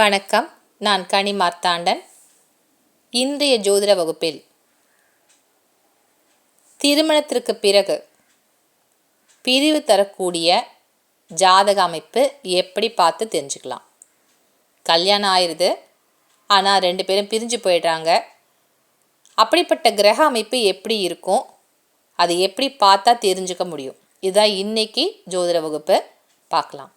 வணக்கம். நான் கனி மார்த்தாண்டன். இன்றைய ஜோதிட வகுப்பில் திருமணத்திற்கு பிறகு பிரிவு தரக்கூடிய ஜாதக அமைப்பு எப்படி பார்த்து தெரிஞ்சுக்கலாம். கல்யாணம் ஆயிடுது ஆனால் ரெண்டு பேரும் பிரிஞ்சு போயிடுறாங்க. அப்படிப்பட்ட கிரக அமைப்பு எப்படி இருக்கும்? அது எப்படி பார்த்தா தெரிஞ்சுக்க முடியும்? இதுதான் இன்னைக்கு ஜோதிட வகுப்பு. பார்க்கலாம்.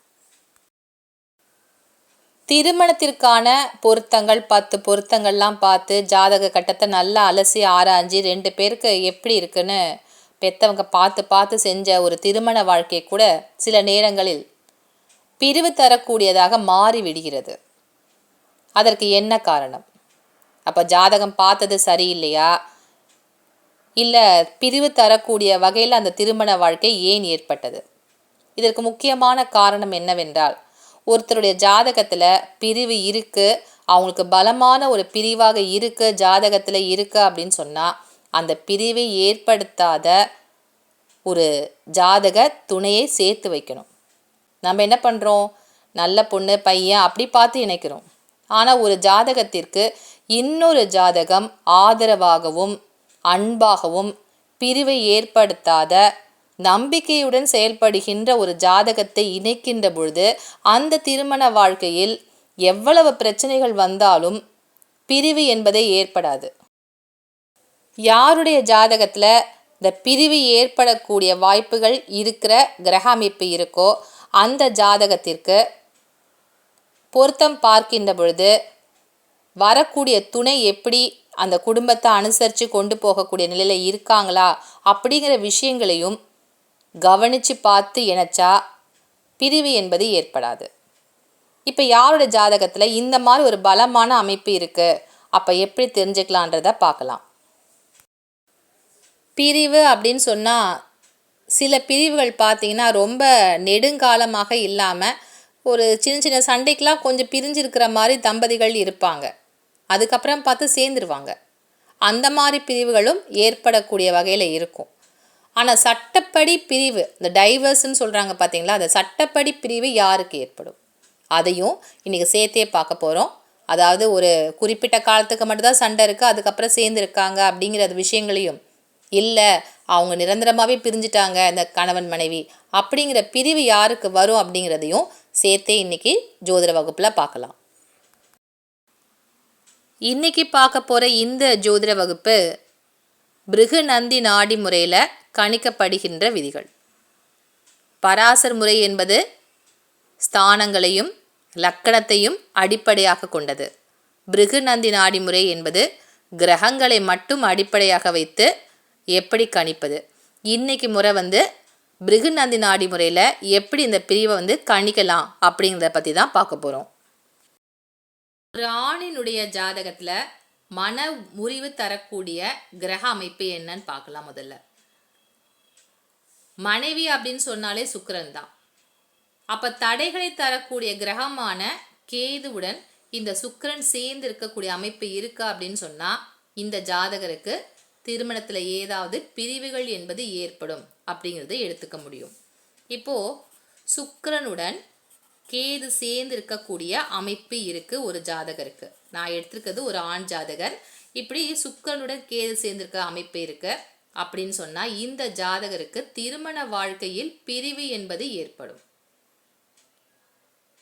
திருமணத்திற்கான பொருத்தங்கள் பத்து பொருத்தங்கள்லாம் பார்த்து ஜாதக கட்டத்தை நல்லா அலசி ஆராய்ஞ்சு ரெண்டு பேருக்கு எப்படி இருக்குன்னு பெற்றவங்க பார்த்து பார்த்து செஞ்ச ஒரு திருமண வாழ்க்கை கூட சில நேரங்களில் பிரிவு தரக்கூடியதாக மாறி விடுகிறது அதற்கு என்ன காரணம்? அப்போ ஜாதகம் பார்த்தது சரியில்லையா? இல்லை பிரிவு தரக்கூடிய வகையில் அந்த திருமண வாழ்க்கை ஏன் ஏற்பட்டது? இதற்கு முக்கியமான காரணம் என்னவென்றால் ஒருத்தருடைய ஜாதகத்தில் பிரிவு இருக்குது அவங்களுக்கு பலமான ஒரு பிரிவாக இருக்குது ஜாதகத்தில் இருக்குது அப்படின்னு சொன்னால் அந்த பிரிவை ஏற்படுத்தாத ஒரு ஜாதக துணையை சேர்த்து வைக்கணும். நம்ம என்ன பண்ணுறோம் நல்ல பொண்ணு பையன் அப்படி பார்த்து இணைக்கிறோம். ஆனால் ஒரு ஜாதகத்திற்கு இன்னொரு ஜாதகம் ஆதரவாகவும் அன்பாகவும் பிரிவை ஏற்படுத்தாத நம்பிக்கையுடன் செயல்படுகின்ற ஒரு ஜாதகத்தை இணைக்கின்ற பொழுது அந்த திருமண வாழ்க்கையில் எவ்வளவு பிரச்சனைகள் வந்தாலும் பிரிவு என்பதே ஏற்படாது. யாருடைய ஜாதகத்தில் இந்த பிரிவு ஏற்படக்கூடிய வாய்ப்புகள் இருக்கிற கிரக அமைப்பு இருக்கோ அந்த ஜாதகத்திற்கு பொருத்தம் பார்க்கின்ற பொழுது வரக்கூடிய துணை எப்படி அந்த குடும்பத்தை அனுசரித்து கொண்டு போகக்கூடிய நிலையில் இருக்காங்களா அப்படிங்கிற விஷயங்களையும் கவனித்து பார்த்து இணைச்சா பிரிவு என்பது ஏற்படாது. இப்போ யாரோட ஜாதகத்தில் இந்த மாதிரி ஒரு பலமான அமைப்பு இருக்குது அப்போ எப்படி தெரிஞ்சுக்கலான்றத பார்க்கலாம். பிரிவு அப்படின்னு சொன்னால் சில பிரிவுகள் பார்த்தீங்கன்னா ரொம்ப நெடுங்காலமாக இல்லாமல் ஒரு சின்ன சின்ன சண்டைக்கெலாம் கொஞ்சம் பிரிஞ்சிருக்கிற மாதிரி தம்பதிகள் இருப்பாங்க. அதுக்கப்புறம் பார்த்து சேர்ந்துருவாங்க. அந்த மாதிரி பிரிவுகளும் ஏற்படக்கூடிய வகையில் இருக்கும். ஆனால் சட்டப்படி பிரிவு இந்த டைவர்ஸ்ன்னு சொல்கிறாங்க பார்த்தீங்களா அந்த சட்டப்படி பிரிவு யாருக்கு ஏற்படும்? அதையும் இன்றைக்கி சேர்த்தே பார்க்க போகிறோம் அதாவது ஒரு குறிப்பிட்ட காலத்துக்கு மட்டும்தான் சண்டை இருக்குது அதுக்கப்புறம் சேர்ந்துருக்காங்க அப்படிங்கிற விஷயங்களையும். இல்லை அவங்க நிரந்தரமாகவே பிரிஞ்சிட்டாங்க இந்த கணவன் மனைவி அப்படிங்கிற பிரிவு யாருக்கு வரும் அப்படிங்கிறதையும் சேர்த்தே இன்றைக்கி ஜோதிட வகுப்பில் பார்க்கலாம். இன்றைக்கி பார்க்க போகிற இந்த ஜோதிட வகுப்பு பிருகு நந்தி நாடி முறையில் கணிக்கப்படுகின்ற விதிகள். பராசர் முறை என்பது ஸ்தானங்களையும் லக்கணத்தையும் அடிப்படையாக கொண்டது. பிருகு நந்தி நாடி முறை என்பது கிரகங்களை மட்டும் அடிப்படையாக வைத்து எப்படி கணிப்பது? இன்னைக்கு முறை வந்து பிருகு நந்தி நாடி முறையில் எப்படி இந்த பிரிவை வந்து கணிக்கலாம் அப்படிங்கிறத பற்றி தான் பார்க்க போகிறோம் ஒரு ஆணினுடைய ஜாதகத்தில் மன முறிவு தரக்கூடிய கிரக அமைப்பு என்னன்னு பார்க்கலாம் முதல்ல. மனைவி அப்படின்னு சொன்னாலே சுக்கரன் தான். அப்போ தடைகளை தரக்கூடிய கிரகமான கேதுவுடன் இந்த சுக்கரன் சேர்ந்து இருக்கக்கூடிய அமைப்பு இருக்கா அப்படின்னு சொன்னால் இந்த ஜாதகருக்கு திருமணத்தில் ஏதாவது பிரிவுகள் என்பது ஏற்படும் அப்படிங்கிறத எடுத்துக்க முடியும். இப்போது சுக்கரனுடன் கேது சேர்ந்து இருக்கக்கூடிய அமைப்பு இருக்குது ஒரு ஜாதகருக்கு. நான் எடுத்திருக்கிறது ஒரு ஆண் ஜாதகர். இப்படி சுக்கரனுடன் கேது சேர்ந்திருக்க அமைப்பு இருக்குது அப்படின்னு சொன்னால் இந்த ஜாதகருக்கு திருமண வாழ்க்கையில் பிரிவு என்பது ஏற்படும்.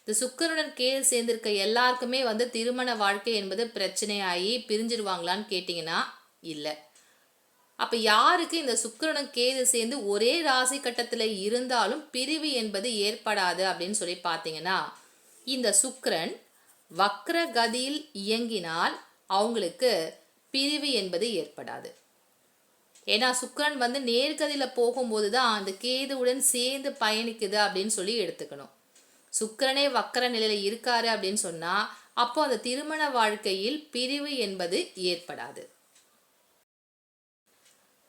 இந்த சுக்கரனுடன் கேது சேர்ந்திருக்க எல்லாருக்குமே வந்து திருமண வாழ்க்கை என்பது பிரச்சனையாகி பிரிஞ்சிருவாங்களான்னு கேட்டிங்கன்னா இல்லை. அப்போ யாருக்கு இந்த சுக்கரனும் கேது சேர்ந்து ஒரே ராசி கட்டத்தில் இருந்தாலும் பிரிவு என்பது ஏற்படாது அப்படின்னு சொல்லி பார்த்தீங்கன்னா இந்த சுக்கரன் வக்ர கதியில் இயங்கினால் அவங்களுக்கு பிரிவு என்பது ஏற்படாது. ஏன்னா சுக்கரன் வந்து நேர்கதியில் போகும்போது தான் அந்த கேதுவுடன் சேர்ந்து பயணிக்குது அப்படின்னு சொல்லி எடுத்துக்கணும். சுக்கரனே வக்கர நிலையில் இருக்காரு அப்படின்னு சொன்னால் அப்போ அந்த திருமண வாழ்க்கையில் பிரிவு என்பது ஏற்படாது.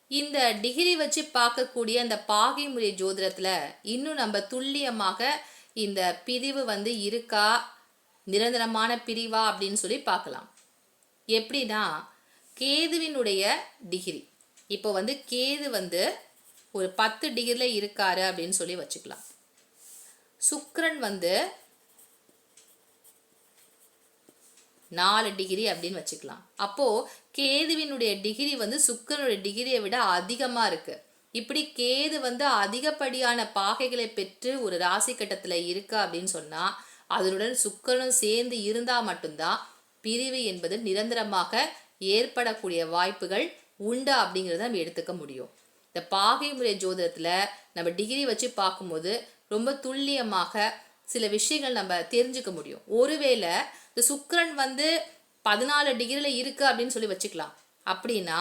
இந்த டிகிரி வச்சு பார்க்கக்கூடிய அந்த பாகை முறை ஜோதிடத்தில் இன்னும் நம்ம துல்லியமாக இந்த பிரிவு வந்து இருக்கா? நிரந்தரமான பிரிவா? அப்படின்னு சொல்லி பார்க்கலாம். எப்படின்னா கேதுவினுடைய டிகிரி. இப்போ வந்து கேது வந்து ஒரு பத்து டிகிரியில் இருக்காரு அப்படின்னு சொல்லி வச்சுக்கலாம். சுக்ரன் வந்து நாலு டிகிரி அப்படின்னு வச்சுக்கலாம். அப்போது கேதுவினுடைய டிகிரி வந்து சுக்கரனுடைய டிகிரியை விட அதிகமாக இருக்குது இப்படி கேது வந்து அதிகப்படியான பாகைகளை பெற்று ஒரு ராசி கட்டத்தில் இருக்கா அப்படின்னு சொன்னால் அதனுடன் சுக்கரனும் சேர்ந்து இருந்தால் மட்டும்தான் பிரிவு என்பது நிரந்தரமாக ஏற்படக்கூடிய வாய்ப்புகள் உண்டா அப்படிங்கிறத நம்ம எடுத்துக்க முடியும். இந்த பாகை முறை ஜோதிடத்தில் நம்ம டிகிரி வச்சு பார்க்கும்போது ரொம்ப துல்லியமாக சில விஷயங்கள் நம்ம தெரிஞ்சுக்க முடியும். ஒருவேளை இந்த சுக்கரன் வந்து பதினாலு டிகிரியில் இருக்குது அப்படின்னு சொல்லி வச்சுக்கலாம். அப்படின்னா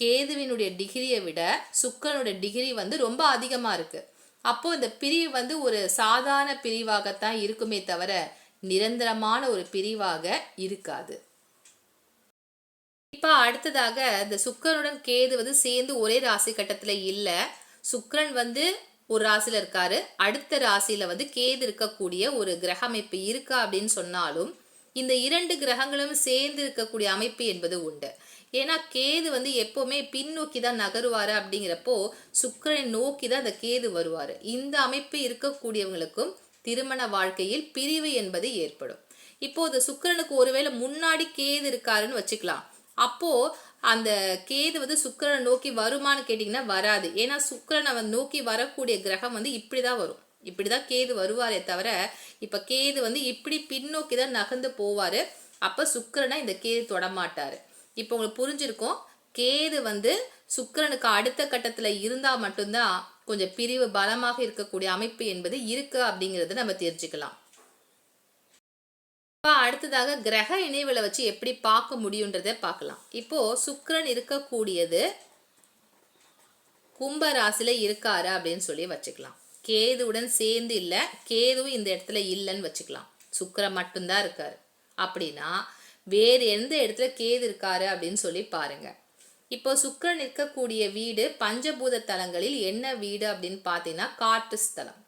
கேதுவினுடைய டிகிரியை விட சுக்கிரனுடைய டிகிரி வந்து ரொம்ப அதிகமாக இருக்குது அப்போது இந்த பிரிவு வந்து ஒரு சாதாரண பிரிவாகத்தான் இருக்குமே தவிர நிரந்தரமான ஒரு பிரிவாக இருக்காது. இப்போ அடுத்ததாக இந்த சுக்கிரனுடன் கேது வந்து சேர்ந்து ஒரே ராசி கட்டத்தில் இல்லை. சுக்கிரன் வந்து ஒரு ராசியில் இருக்காரு. அடுத்த ராசியில் வந்து கேது இருக்கக்கூடிய ஒரு கிரக அமைப்பு இருக்கா அப்படின்னு சொன்னாலும் இந்த இரண்டு கிரகங்களும் சேர்ந்து இருக்கக்கூடிய அமைப்பு என்பது உண்டு. ஏன்னா கேது வந்து எப்போவுமே பின்னோக்கி தான் நகருவாரு அப்படிங்கிறப்போ சுக்கரனை நோக்கி தான் அந்த கேது வருவார். இந்த அமைப்பு இருக்கக்கூடியவங்களுக்கும் திருமண வாழ்க்கையில் பிரிவு என்பது ஏற்படும். இப்போ இந்த சுக்கிரனுக்கு ஒருவேளை முன்னாடி கேது இருக்காருன்னு வச்சுக்கலாம். அப்போ அந்த கேது வந்து சுக்கிரனை நோக்கி வருமான்னு கேட்டிங்கன்னா வராது. ஏன்னா சுக்கிரனை வந்து நோக்கி வரக்கூடிய கிரகம் வந்து இப்படி தான் வரும். இப்படி தான் கேது வருவாரே தவிர இப்போ கேது வந்து இப்படி பின்னோக்கி தான் நகர்ந்து போவார். அப்போ சுக்கரனை இந்த கேது தொடமாட்டார். இப்போ உங்களுக்கு புரிஞ்சிருக்கும். கேது வந்து சுக்கரனுக்கு அடுத்த கட்டத்தில் இருந்தால் மட்டும்தான் கொஞ்சம் பிரிவு பலமாக இருக்கக்கூடிய அமைப்பு என்பது இருக்கு அப்படிங்கிறத நம்ம தெரிஞ்சுக்கலாம். இப்போ அடுத்ததாக கிரக இணைவுகளை வச்சு எப்படி பார்க்க முடியுன்றதை பார்க்கலாம். இப்போ சுக்கரன் இருக்கக்கூடியது கும்ப ராசியில் இருக்காரு அப்படின்னு சொல்லி வச்சுக்கலாம். கேதுவுடன் சேர்ந்து இல்லை கேதுவும் இந்த இடத்துல இல்லைன்னு வச்சுக்கலாம். சுக்கிரன் மட்டும்தான் இருக்காரு. அப்படின்னா வேறு எந்த இடத்துல கேது இருக்காரு அப்படின்னு சொல்லி பாருங்க. இப்போ சுக்கரன் இருக்கக்கூடிய வீடு பஞ்சபூத தலங்களில் என்ன வீடு அப்படின்னு பார்த்தீங்கன்னா காற்று ஸ்தலம்.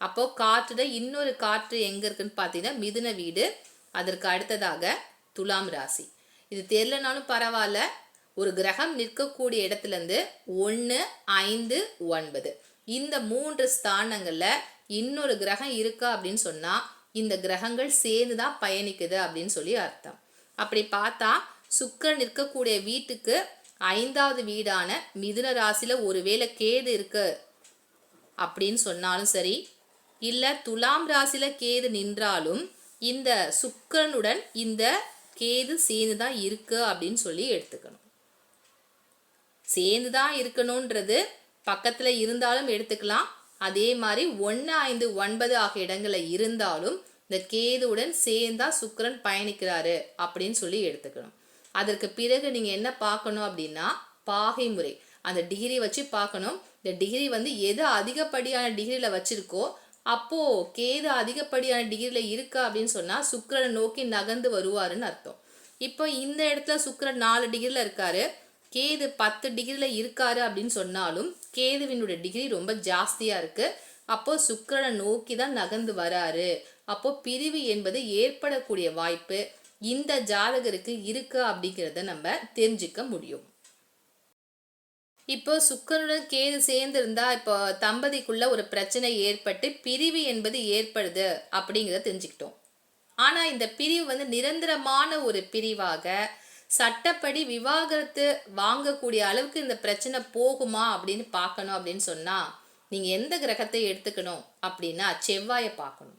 அப்போ காற்றுல இன்னொரு காற்று எங்க இருக்குன்னு பார்த்தீங்கன்னா மிதுன வீடு அதற்கு அடுத்ததாக துலாம் ராசி. இது தெரிலனாலும் பரவாயில்ல. ஒரு கிரகம் நிற்கக்கூடிய இடத்துலேருந்து ஒன்று ஐந்து ஒன்பது. இந்த மூன்று ஸ்தானங்களில் இன்னொரு கிரகம் இருக்கா அப்படின்னு சொன்னால் இந்த கிரகங்கள் சேர்ந்து தான் பயணிக்குது அப்படின்னு சொல்லி அர்த்தம். அப்படி பார்த்தா சுக்கரன் நிற்கக்கூடிய வீட்டுக்கு ஐந்தாவது வீடான மிதுன ராசியில் ஒருவேளை கேது இருக்கு அப்படின்னு சொன்னாலும் சரி இல்லை துலாம் ராசியில் கேது நின்றாலும் இந்த சுக்கரனுடன் இந்த கேது சேர்ந்து தான் இருக்கு அப்படின்னு சொல்லி எடுத்துக்கணும். சேர்ந்து தான் இருக்கணுன்றது பக்கத்தில் இருந்தாலும் எடுத்துக்கலாம். அதே மாதிரி ஒன்று ஐந்து ஒன்பது ஆகிய இடங்களில் இருந்தாலும் இந்த கேதுவுடன் சேர்ந்தா சுக்கரன் பயணிக்கிறாரு அப்படின்னு சொல்லி எடுத்துக்கணும். அதற்கு பிறகு நீங்கள் என்ன பார்க்கணும் அப்படின்னா பாகை முறை. அந்த டிகிரி வச்சு பார்க்கணும். இந்த டிகிரி வந்து எது அதிகப்படியான டிகிரியில் வச்சுருக்கோ அப்போ கேது அதிகப்படியான டிகிரியில் இருக்கா அப்படின்னு சொன்னால் சுக்கரனை நோக்கி நகர்ந்து வருவாருன்னு அர்த்தம். இப்போ இந்த இடத்துல சுக்கரன் நாலு டிகிரியில் இருக்காரு. கேது பத்து டிகிரியில் இருக்காரு அப்படின்னு சொன்னாலும் கேதுவினுடைய டிகிரி ரொம்ப ஜாஸ்தியாக இருக்குது அப்போ சுக்கரனை நோக்கி தான் நகர்ந்து வராரு. அப்போ பிரிவு என்பது ஏற்படக்கூடிய வாய்ப்பு இந்த ஜாதகருக்கு இருக்கு அப்படிங்கிறத நம்ம தெரிஞ்சுக்க முடியும். இப்போ சுக்கரனுடன் கேது சேர்ந்திருந்தா இப்போ தம்பதிக்குள்ள ஒரு பிரச்சனை ஏற்பட்டு பிரிவு என்பது ஏற்படுது அப்படிங்கிறத தெரிஞ்சுக்கிட்டோம். ஆனால் இந்த பிரிவு வந்து நிரந்தரமான ஒரு பிரிவாக சட்டப்படி விவாகரத்து வாங்கக்கூடிய அளவுக்கு இந்த பிரச்சனை போகுமா அப்படின்னு பார்க்கணும் அப்படின்னு சொன்னால் நீங்கள் எந்த கிரகத்தை எடுத்துக்கணும் அப்படின்னா செவ்வாயை பார்க்கணும்.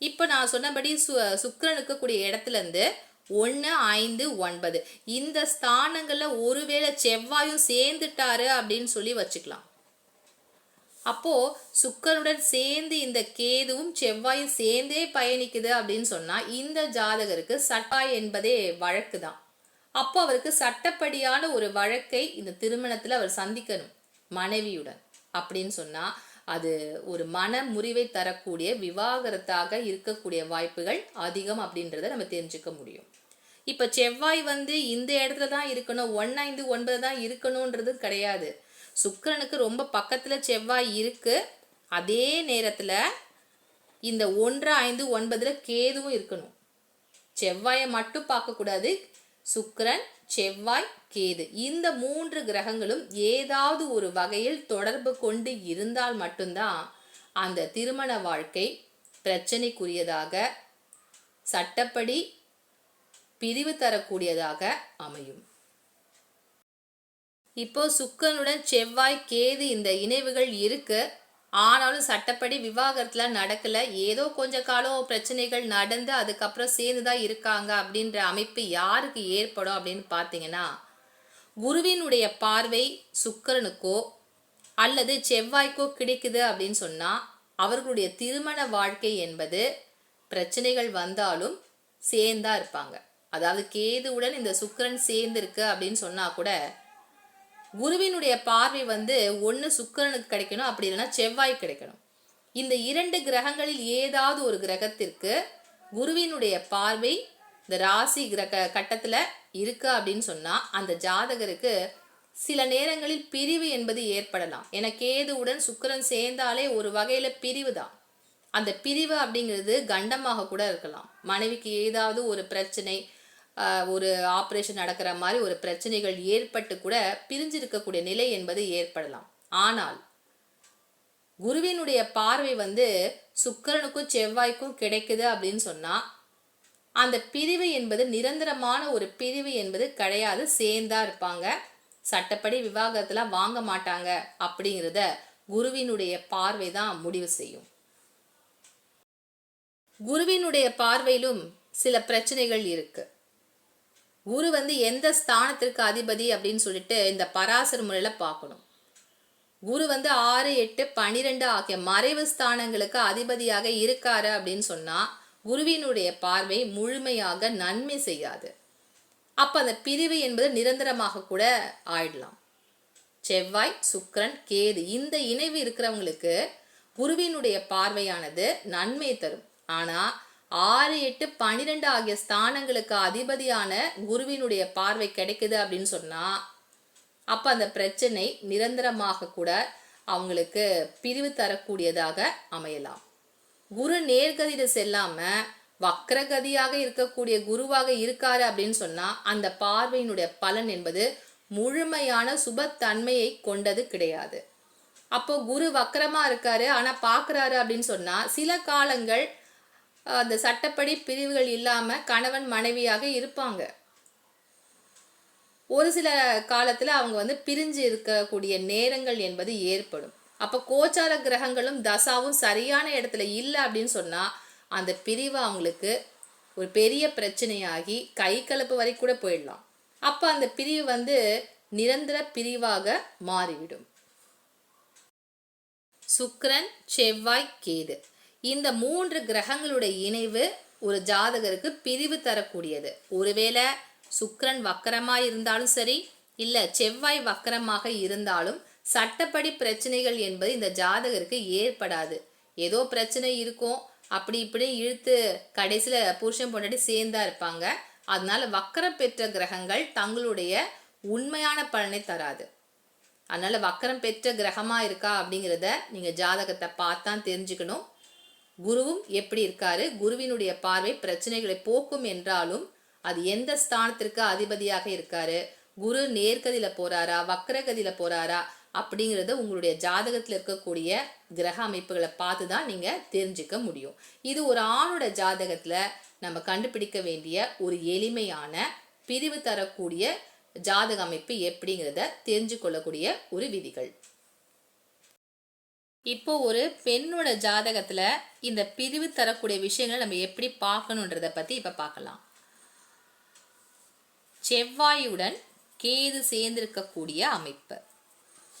இப்போ நான் சொன்னபடி சு சுக்கிரனுக்கு கூடிய இடத்துலருந்து ஒன்று ஐந்து ஒன்பது. இந்த ஸ்தானங்களில் ஒருவேளை செவ்வாயும் சேர்ந்துட்டாரு அப்படின்னு சொல்லி வச்சுக்கலாம். அப்போ சுக்கருடன் சேர்ந்து இந்த கேதுவும் செவ்வாயும் சேர்ந்தே பயணிக்குது அப்படின்னு சொன்னா இந்த ஜாதகருக்கு சட்டாய் என்பதே வழக்கு தான். அப்போ அவருக்கு சட்டப்படியான ஒரு வழக்கை இந்த திருமணத்தில் அவர் சந்திக்கணும் மனைவியுடன் அப்படின்னு சொன்னா அது ஒரு மன முறிவை தரக்கூடிய விவாகரத்தாக இருக்கக்கூடிய வாய்ப்புகள் அதிகம் அப்படின்றத நம்ம தெரிஞ்சுக்க முடியும். இப்போ செவ்வாய் வந்து இந்த இடத்துல தான் இருக்கணும் ஒன் ஐந்து ஒன்பது தான் இருக்கணுன்றது கிடையாது. சுக்கிரனுக்கு ரொம்ப பக்கத்தில் செவ்வாய் இருக்குது அதே நேரத்தில் இந்த ஒன்று ஐந்து ஒன்பதில் கேதுவும் இருக்கணும். செவ்வாயை மட்டும் பார்க்கக்கூடாது சுக்கரன் செவ்வாய் கேது. இந்த மூன்று கிரகங்களும் ஏதாவது ஒரு வகையில் தொடர்பு கொண்டு இருந்தால் மட்டும்தான் அந்த திருமண வாழ்க்கை பிரச்சனைக்குரியதாக சட்டப்படி பிரிவு தரக்கூடியதாக அமையும். இப்போ சுக்கனுடன் செவ்வாய் கேது இந்த இணைவுகள் இருக்கு. ஆனாலும் சட்டப்படி விவாகரத்துல நடக்கல. ஏதோ கொஞ்ச காலம் பிரச்சனைகள் நடந்து அதுக்கப்புறம் சேர்ந்துதான் இருக்காங்க அப்படின்ற அமைப்பு யாருக்கு ஏற்படும் அப்படின்னு பார்த்தீங்கன்னா குருவினுடைய பார்வை சுக்கரனுக்கோ அல்லது செவ்வாய்க்கோ கிடைக்குது அப்படின்னு சொன்னா அவர்களுடைய திருமண வாழ்க்கை என்பது பிரச்சனைகள் வந்தாலும் சேர்ந்தா இருப்பாங்க. அதாவது கேதுவுடன் இந்த சுக்கிரன் சேர்ந்திருக்கு அப்படின்னு சொன்னா கூட குருவினுடைய பார்வை வந்து ஒன்று சுக்கிரனுக்கு கிடைக்கணும் அப்படி இல்லைன்னா செவ்வாய் கிடைக்கணும். இந்த இரண்டு கிரகங்களில் ஏதாவது ஒரு கிரகத்திற்கு குருவினுடைய பார்வை இந்த ராசி கிரக கட்டத்தில் இருக்கு அப்படின்னு சொன்னால் அந்த ஜாதகருக்கு சில நேரங்களில் பிரிவு என்பது ஏற்படலாம். ஏன்னா கேதுவுடன் சுக்கிரன் சேர்ந்தாலே ஒரு வகையில் பிரிவு தான். அந்த பிரிவு அப்படிங்கிறது கண்டமாக கூட இருக்கலாம். மனைவிக்கு ஏதாவது ஒரு பிரச்சனை ஒரு ஆப்ரேஷன் நடக்கிற மாதிரி ஒரு பிரச்சனைகள் ஏற்பட்டு கூட பிரிஞ்சிருக்கக்கூடிய நிலை என்பது ஏற்படலாம். ஆனால் குருவினுடைய பார்வை வந்து சுக்கிரனுக்கும் செவ்வாய்க்கும் கிடைக்குது அப்படின்னு சொன்னா அந்த பிரிவு என்பது நிரந்தரமான ஒரு பிரிவு என்பது கிடையாது. சேர்ந்தா இருப்பாங்க. சட்டப்படி விவாகரத்துலாம் வாங்க மாட்டாங்க அப்படிங்கிறத குருவினுடைய பார்வை தான் முடிவு செய்யும். குருவினுடைய பார்வையிலும் சில பிரச்சனைகள் இருக்குது குரு வந்து எந்த ஸ்தானத்திற்கு அதிபதி அப்படின்னு சொல்லிட்டு இந்த பராசர் முறையில் பார்க்கணும். குரு வந்து ஆறு எட்டு பனிரெண்டு ஆகிய மறைவு ஸ்தானங்களுக்கு அதிபதியாக இருக்காரு அப்படின்னு சொன்னால் குருவினுடைய பார்வை முழுமையாக நன்மை செய்யாது. அப்ப அந்த பிரிவு என்பது நிரந்தரமாக கூட ஆயிடலாம். செவ்வாய் சுக்கிரன் கேது இந்த இணைவு இருக்கிறவங்களுக்கு குருவினுடைய பார்வையானது நன்மை தரும். ஆனால் ஆறு எட்டு பன்னிரெண்டு ஆகிய ஸ்தானங்களுக்கு அதிபதியான குருவினுடைய பார்வை கிடைக்குது அப்படின்னு சொன்னா அப்ப அந்த பிரச்சனை நிரந்தரமாக கூட அவங்களுக்கு பிரிவு தரக்கூடியதாக அமையலாம். குரு நேர்கதியில செல்லாம வக்ரகதியாக இருக்கக்கூடிய குருவாக இருக்காரு அப்படின்னு சொன்னா அந்த பார்வையினுடைய பலன் என்பது முழுமையான சுபத்தன்மையை கொண்டது கிடையாது. அப்போ குரு வக்கரமா இருக்காரு ஆனா பாக்குறாரு அப்படின்னு சொன்னா சில காலங்கள் அந்த சட்டப்படி பிரிவுகள் இல்லாமல் கணவன் மனைவியாக இருப்பாங்க. ஒரு சில காலத்தில் அவங்க வந்து பிரிஞ்சு இருக்கக்கூடிய நேரங்கள் என்பது ஏற்படும். அப்போ கோச்சார கிரகங்களும் தசாவும் சரியான இடத்துல இல்லை அப்படின்னு சொன்னால் அந்த பிரிவு அவங்களுக்கு ஒரு பெரிய பிரச்சனையாகி கை கலப்பு வரை கூட போயிடலாம். அப்போ அந்த பிரிவு வந்து நிரந்தர பிரிவாக மாறிவிடும். சுக்ரன் செவ்வாய் கேது. இந்த மூன்று கிரகங்களுடைய இணைவு ஒரு ஜாதகருக்கு பிரிவு தரக்கூடியது. ஒருவேளை சுக்கரன் வக்கரமாக இருந்தாலும் சரி இல்லை செவ்வாய் வக்கரமாக இருந்தாலும் சட்டப்படி பிரச்சனைகள் என்பது இந்த ஜாதகருக்கு ஏற்படாது. ஏதோ பிரச்சனை இருக்கும் அப்படி இப்படி இழுத்து கடைசியில் புருஷன் பொண்டாட்டி சேர்ந்தா இருப்பாங்க. அதனால வக்கரம் பெற்ற கிரகங்கள் தங்களுடைய உண்மையான பலனை தராது. அதனால வக்கரம் பெற்ற கிரகமாக இருக்கா அப்படிங்கிறத நீங்கள் ஜாதகத்தை பார்த்தான் தெரிஞ்சுக்கணும். குருவும் எப்படி இருக்காரு? குருவினுடைய பார்வை பிரச்சனைகளை போக்கும் என்றாலும் அது எந்த ஸ்தானத்திற்கு அதிபதியாக இருக்காரு? குரு நேர்கதியில போறாரா? வக்கரகதியில போறாரா? அப்படிங்கிறத உங்களுடைய ஜாதகத்தில் இருக்கக்கூடிய கிரக அமைப்புகளை பார்த்து தான் நீங்க தெரிஞ்சுக்க முடியும். இது ஒரு ஆணோட ஜாதகத்துல நம்ம கண்டுபிடிக்க வேண்டிய ஒரு எளிமையான பிரிவு தரக்கூடிய ஜாதக அமைப்பு எப்படிங்கிறத தெரிஞ்சு கொள்ளக்கூடிய ஒரு விதிகள். இப்போ ஒரு பெண்ணோட ஜாதகத்துல இந்த பிரிவு தரக்கூடிய விஷயங்களை நம்ம எப்படி பார்க்கணுன்றத பத்தி இப்ப பார்க்கலாம். செவ்வாயுடன் கேது சேர்ந்திருக்கக்கூடிய அமைப்பு.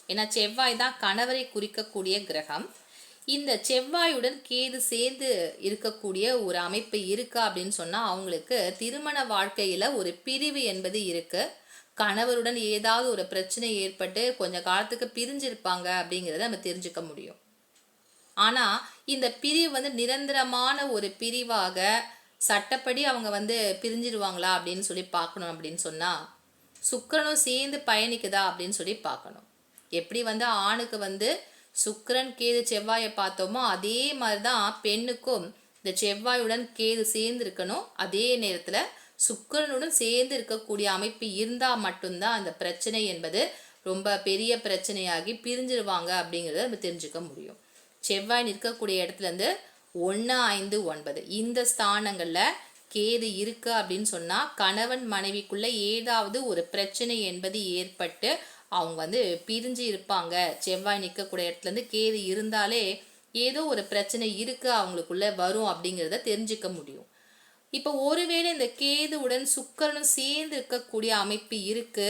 ஏன்னா செவ்வாய் தான் கணவரை குறிக்கக்கூடிய கிரகம். இந்த செவ்வாயுடன் கேது சேர்ந்து இருக்கக்கூடிய ஒரு அமைப்பு இருக்கா அப்படின்னு சொன்னா அவங்களுக்கு திருமண வாழ்க்கையில ஒரு பிரிவு என்பது இருக்கு. கணவருடன் ஏதாவது ஒரு பிரச்சனை ஏற்பட்டு கொஞ்ச காலத்துக்கு பிரிஞ்சிருப்பாங்க அப்படிங்கிறத நம்ம தெரிஞ்சுக்க முடியும். ஆனா இந்த பிரிவு வந்து நிரந்தரமான ஒரு பிரிவாக சட்டப்படி அவங்க வந்து பிரிஞ்சிருவாங்களா அப்படின்னு சொல்லி பார்க்கணும் அப்படின்னு சொன்னா சுக்கரனும் சேர்ந்து பயணிக்குதா அப்படின்னு சொல்லி பார்க்கணும். எப்படி வந்து ஆணுக்கு வந்து சுக்கரன் கேது செவ்வாயை பார்த்தோமோ அதே மாதிரி தான் பெண்ணுக்கும் இந்த செவ்வாயுடன் கேது சேர்ந்து இருக்கணும் அதே நேரத்துல சுக்கரனுடன் சேர்ந்து இருக்கக்கூடிய அமைப்பு இருந்தால் மட்டும்தான் அந்த பிரச்சனை என்பது ரொம்ப பெரிய பிரச்சனையாகி பிரிஞ்சிருவாங்க அப்படிங்கிறத நம்ம தெரிஞ்சுக்க முடியும். செவ்வாய் நிற்கக்கூடிய இடத்துலேருந்து ஒன்று ஐந்து ஒன்பது. இந்த ஸ்தானங்களில் கேது இருக்கு அப்படின்னு சொன்னால் கணவன் மனைவிக்குள்ள ஏதாவது ஒரு பிரச்சனை என்பது ஏற்பட்டு அவங்க வந்து பிரிஞ்சு இருப்பாங்க. செவ்வாய் நிற்கக்கூடிய இடத்துலேருந்து கேது இருந்தாலே ஏதோ ஒரு பிரச்சனை இருக்குது அவங்களுக்குள்ளே வரும் அப்படிங்கிறத தெரிஞ்சுக்க முடியும். இப்போ ஒருவேளை இந்த கேதுவுடன் சுக்கரனும் சேர்ந்து இருக்கக்கூடிய அமைப்பு இருக்கு.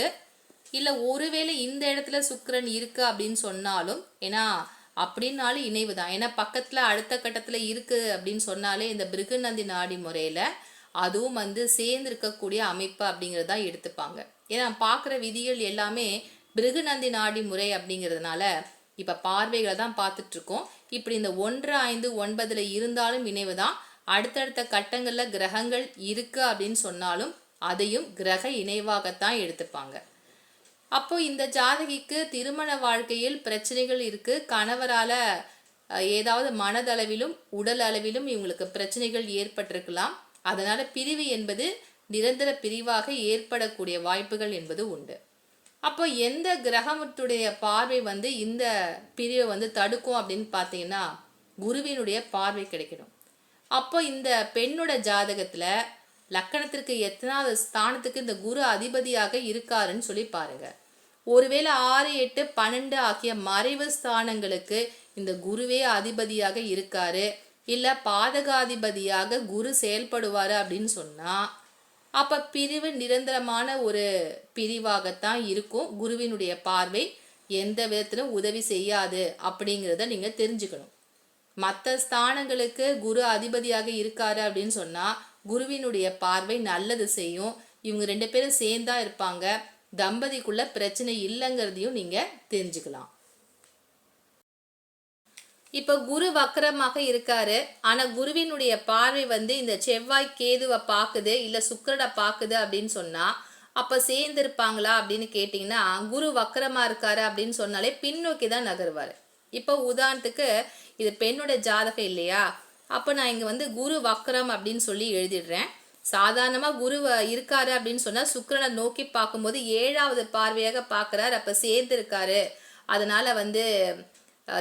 இல்லை ஒருவேளை இந்த இடத்துல சுக்கரன் இருக்கு அப்படின்னு சொன்னாலும் ஏன்னா அப்படின்னாலும் இணைவு தான் ஏன்னா பக்கத்தில் அடுத்த கட்டத்தில் இருக்குது அப்படின்னு சொன்னாலே இந்த பிருகுநந்தி நாடி முறையில் அதுவும் வந்து சேர்ந்து இருக்கக்கூடிய அமைப்பு அப்படிங்கிறதா எடுத்துப்பாங்க. ஏன்னா பார்க்குற விதிகள் எல்லாமே பிருகுநந்தி நாடி முறை அப்படிங்கிறதுனால இப்போ பார்வைகளை தான் பார்த்துட்ருக்கோம் இப்படி இந்த ஒன்று ஐந்து ஒன்பதில் இருந்தாலும் இணைவு தான் அடுத்தடுத்த கட்டங்களில் கிரகங்கள் இருக்கு அப்படின்னு சொன்னாலும் அதையும் கிரக இணைவாகத்தான் எடுத்துப்பாங்க. அப்போ இந்த ஜாதகிக்கு திருமண வாழ்க்கையில் பிரச்சனைகள் இருக்கு. கணவரால ஏதாவது மனதளவிலும் உடல் அளவிலும் இவங்களுக்கு பிரச்சனைகள் ஏற்பட்டிருக்கலாம். அதனால பிரிவு என்பது நிரந்தர பிரிவாக ஏற்படக்கூடிய வாய்ப்புகள் என்பது உண்டு. அப்போ எந்த கிரகத்துடைய பார்வை வந்து இந்த பிரிவை வந்து தடுக்கும் அப்படின்னு பார்த்தீங்கன்னா குருவினுடைய பார்வை கிடைக்கணும். அப்போ இந்த பெண்ணோட ஜாதகத்தில் லக்கணத்திற்கு எத்தனாவது ஸ்தானத்துக்கு இந்த குரு அதிபதியாக இருக்காருன்னு சொல்லி பாருங்க. ஒருவேளை ஆறு எட்டு பன்னெண்டு ஆகிய மறைவு ஸ்தானங்களுக்கு இந்த குருவே அதிபதியாக இருக்காரு. இல்லை பாதகாதிபதியாக குரு செயல்படுவார் அப்படின்னு சொன்னால் அப்போ பிரிவு நிரந்தரமான ஒரு பிரிவாகத்தான் இருக்கும். குருவினுடைய பார்வை எந்த விதத்திலும் உதவி செய்யாது அப்படிங்கிறத நீங்கள் தெரிஞ்சுக்கணும். மற்ற ஸ்தானங்களுக்கு குரு அதிபதியாக இருக்காரு அப்படின்னு சொன்னால் குருவினுடைய பார்வை நல்லது செய்யும். இவங்க ரெண்டு பேரும் சேர்ந்தா இருப்பாங்க. தம்பதிக்குள்ள பிரச்சனை இல்லைங்கிறதையும் நீங்கள் தெரிஞ்சுக்கலாம். இப்போ குரு வக்கரமாக இருக்காரு. ஆனால் குருவினுடைய பார்வை வந்து இந்த செவ்வாய் கேதுவை பார்க்குது இல்லை சுக்கரனை பார்க்குது அப்படின்னு சொன்னால் அப்போ சேர்ந்துருப்பாங்களா அப்படின்னு கேட்டிங்கன்னா குரு வக்கரமாக இருக்காரு அப்படின்னு சொன்னாலே பின்னோக்கி தான் நகருவார். இப்போ உதாரணத்துக்கு இது பெண்ணோட ஜாதகம் இல்லையா? அப்போ நான் இங்கே வந்து குரு வக்கரம் அப்படின்னு சொல்லி எழுதிடுறேன். சாதாரணமாக குரு இருக்காரு அப்படின்னு சொன்னால் சுக்கரனை நோக்கி பார்க்கும்போது ஏழாவது பார்வையாக பார்க்குறாரு. அப்போ சேர்ந்துருக்காரு. அதனால் வந்து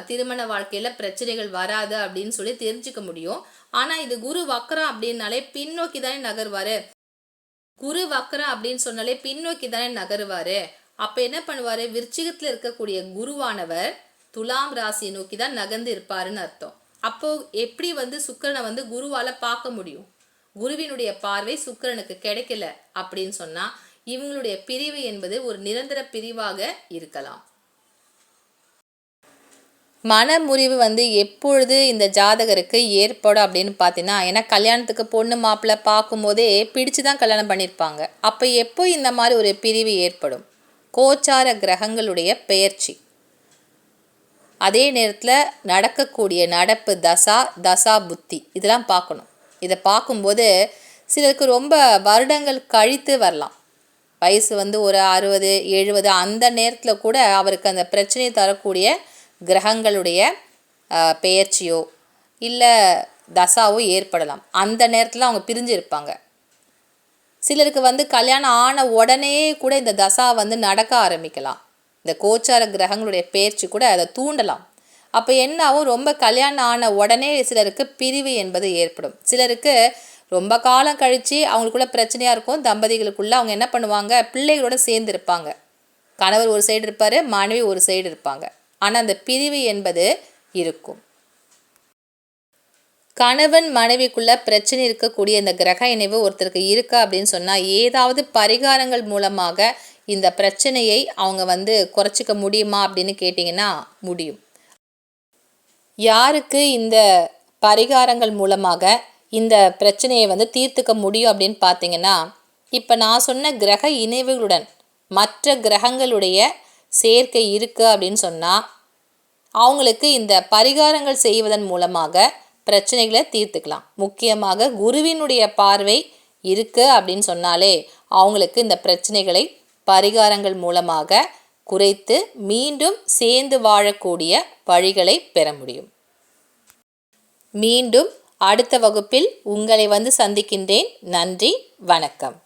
திருமண வாழ்க்கையில் பிரச்சனைகள் வராது அப்படின்னு சொல்லி தெரிஞ்சுக்க முடியும். ஆனால் இது குரு வக்கரம் அப்படின்னாலே பின்னோக்கி தானே நகர்வார். குரு வக்கரம் அப்படின்னு சொன்னாலே பின்னோக்கி தானே நகருவார். அப்போ என்ன பண்ணுவார்? விருச்சிகத்தில் இருக்கக்கூடிய குருவானவர் துலாம் ராசியை நோக்கி தான் நகர்ந்து இருப்பாருன்னு அர்த்தம். அப்போ எப்படி வந்து சுக்கரனை வந்து குருவால் பார்க்க முடியும்? குருவினுடைய பார்வை சுக்கரனுக்கு கிடைக்கல அப்படின்னு சொன்னா இவங்களுடைய பிரிவு என்பது ஒரு நிரந்தர பிரிவாக இருக்கலாம். மனமுறிவு வந்து எப்பொழுது இந்த ஜாதகருக்கு ஏற்படும் அப்படின்னு பார்த்தீங்கன்னா ஏன்னா கல்யாணத்துக்கு பொண்ணு மாப்பிள்ளை பார்க்கும்போதே பிடிச்சு தான் கல்யாணம் பண்ணியிருப்பாங்க. அப்போ எப்போ இந்த மாதிரி ஒரு பிரிவு ஏற்படும்? கோச்சார கிரகங்களுடைய பெயர்ச்சி. அதே நேரத்தில் நடக்கக்கூடிய நடப்பு தசா தசா புத்தி. இதெல்லாம் பார்க்கணும். இதை பார்க்கும்போது சிலருக்கு ரொம்ப வருடங்கள் கழித்து வரலாம். வயசு வந்து ஒரு அறுபது எழுபது அந்த நேரத்தில் கூட அவருக்கு அந்த பிரச்சனையை தரக்கூடிய கிரகங்களுடைய பெயர்ச்சியோ இல்லை தசாவோ ஏற்படலாம். அந்த நேரத்தில் அவங்க பிரிஞ்சு இருப்பாங்க. சிலருக்கு வந்து கல்யாணம் ஆன உடனே கூட இந்த தசா வந்து நடக்க ஆரம்பிக்கலாம். இந்த கோச்சார கிரகங்களுடைய பேச்சு கூட அதை தூண்டலாம். அப்போ என்னாவும் ரொம்ப கல்யாணம் ஆன உடனே சிலருக்கு பிரிவு என்பது ஏற்படும். சிலருக்கு ரொம்ப காலம் கழித்து அவங்களுக்குள்ள பிரச்சனையாக இருக்கும். தம்பதிகளுக்குள்ளே அவங்க என்ன பண்ணுவாங்க? பிள்ளைகளோட சேர்ந்து இருப்பாங்க. கணவர் ஒரு சைடு இருப்பார் மனைவி ஒரு சைடு இருப்பாங்க. ஆனால் அந்த பிரிவு என்பது இருக்கும். கணவன் மனைவிக்குள்ள பிரச்சனை இருக்கக்கூடிய இந்த கிரக இணைவு ஒருத்தருக்கு இருக்கா அப்படின்னு சொன்னால் ஏதாவது பரிகாரங்கள் மூலமாக இந்த பிரச்சனையை அவங்க வந்து குறைச்சிக்க முடியுமா அப்படின்னு கேட்டிங்கன்னா முடியும். யாருக்கு இந்த பரிகாரங்கள் மூலமாக இந்த பிரச்சனையை வந்து தீர்த்துக்க முடியும் அப்படின்னு பார்த்தீங்கன்னா இப்போ நான் சொன்ன கிரக இணைவுகளுடன் மற்ற கிரகங்களுடைய சேர்க்கை இருக்குது அப்படின்னு சொன்னால் அவங்களுக்கு இந்த பரிகாரங்கள் செய்வதன் மூலமாக பிரச்சனைகளை தீர்த்துக்கலாம். முக்கியமாக குருவினுடைய பார்வை இருக்குது அப்படின்னு சொன்னாலே அவங்களுக்கு இந்த பிரச்சனைகளை பரிகாரங்கள் மூலமாக குறைத்து மீண்டும் சேர்ந்து வாழக்கூடிய வழிகளை பெற முடியும். மீண்டும் அடுத்த வகுப்பில் உங்களை வந்து சந்திக்கின்றேன். நன்றி. வணக்கம்.